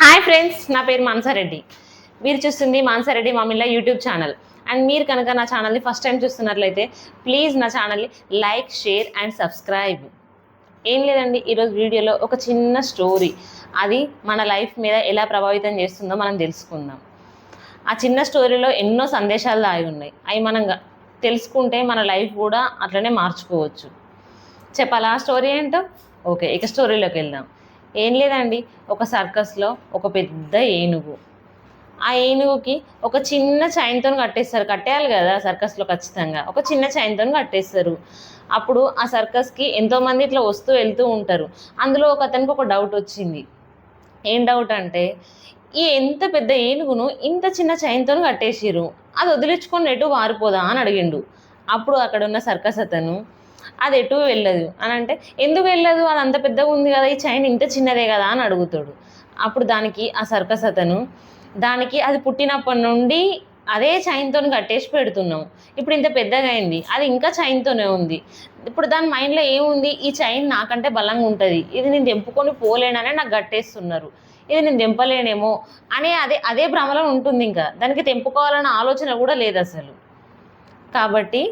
Hi friends నా పేరు మానసారెడ్డి. మీరు చూస్తుంది మానసారెడ్డి మామిళ్ళ యూట్యూబ్ ఛానల్. అండ్ మీరు కనుక నా ఛానల్ని ఫస్ట్ టైం చూస్తున్నట్లయితే ప్లీజ్ నా ఛానల్ని లైక్ షేర్ అండ్ సబ్స్క్రైబ్. ఏం లేదండి ఈరోజు వీడియోలో ఒక చిన్న స్టోరీ. అది మన లైఫ్ మీద ఎలా ప్రభావితం చేస్తుందో మనం తెలుసుకుందాం. ఆ చిన్న స్టోరీలో ఎన్నో సందేశాలు దాగి ఉన్నాయి. అవి మనం తెలుసుకుంటే మన లైఫ్ కూడా అట్లనే మార్చుకోవచ్చు. చెప్పాలా ఆ స్టోరీ ఏంటో? ఓకే ఇక స్టోరీలోకి వెళ్దాం. ఏం లేదండి ఒక సర్కస్లో ఒక పెద్ద ఏనుగు. ఆ ఏనుగుకి ఒక చిన్న చైన్తో కట్టేస్తారు. కట్టేయాలి కదా సర్కస్లో ఖచ్చితంగా. ఒక చిన్న చైన్తో కట్టేస్తారు. అప్పుడు ఆ సర్కస్కి ఎంతోమంది ఇట్లా వస్తూ వెళ్తూ ఉంటారు. అందులో ఒక అతనికి ఒక డౌట్ వచ్చింది. ఏం డౌట్ అంటే ఈ ఎంత పెద్ద ఏనుగును ఇంత చిన్న చైన్తో కట్టేసిరు అది వదిలించుకొని ఎటు వారిపోదా అని అడిగిండు. అప్పుడు అక్కడ ఉన్న సర్కస్ అతను అది ఎటు వెళ్ళదు. అని అంటే ఎందుకు వెళ్ళదు? అది అంత పెద్దగా ఉంది కదా ఈ చైన్ ఇంత చిన్నదే కదా అని అడుగుతాడు. అప్పుడు దానికి ఆ సర్కస్ అతను దానికి అది పుట్టినప్పటి నుండి అదే చైన్తో కట్టేసి పెడుతున్నాం ఇప్పుడు ఇంత పెద్దగా అయింది. అది ఇంకా చైన్తోనే ఉంది. ఇప్పుడు దాని మైండ్లో ఏముంది? ఈ చైన్ నాకంటే బలంగా ఉంటుంది. ఇది నేను తెంపుకొని పోలేననే నాకు కట్టేస్తున్నారు. ఇది నేను తెంపలేనేమో అనే అదే అదే భ్రమలో ఉంటుంది ఇంకా. దానికి తెంపుకోవాలన్న ఆలోచన కూడా లేదు అసలు. కాబట్టి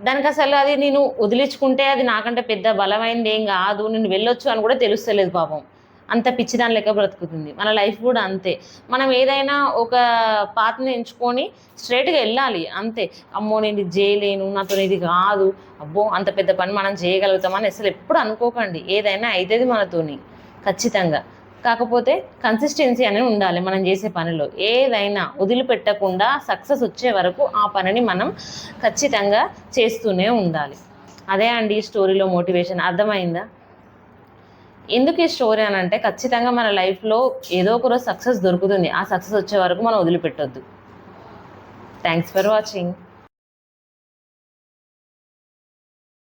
దానికి అసలు అది నేను వదిలించుకుంటే అది నాకంటే పెద్ద బలమైంది ఏం కాదు నేను వెళ్ళొచ్చు అని కూడా తెలుస్తలేదు పాపం. అంత పిచ్చిదాని లెక్క బ్రతుకుతుంది. మన లైఫ్ కూడా అంతే. మనం ఏదైనా ఒక పాత్ని ఎంచుకొని స్ట్రైట్గా వెళ్ళాలి అంతే. అమ్మో నేను ఇది చేయలేను నాతో ఇది కాదు. అబ్బో అంత పెద్ద పని మనం చేయగలుగుతామని అసలు ఎప్పుడు అనుకోకండి. ఏదైనా అవుతుంది మనతోని ఖచ్చితంగా. కాకపోతే కన్సిస్టెన్సీ అనేది ఉండాలి మనం చేసే పనిలో. ఏదైనా వదిలిపెట్టకుండా సక్సెస్ వచ్చే వరకు ఆ పనిని మనం ఖచ్చితంగా చేస్తూనే ఉండాలి. అదే అండి ఈ స్టోరీలో మోటివేషన్ అర్థమైందా? ఎందుకు ఈ స్టోరీ అని అంటే ఖచ్చితంగా మన లైఫ్లో ఏదో ఒక రోజు సక్సెస్ దొరుకుతుంది. ఆ సక్సెస్ వచ్చే వరకు మనం వదిలిపెట్టొద్దు. Thanks for watching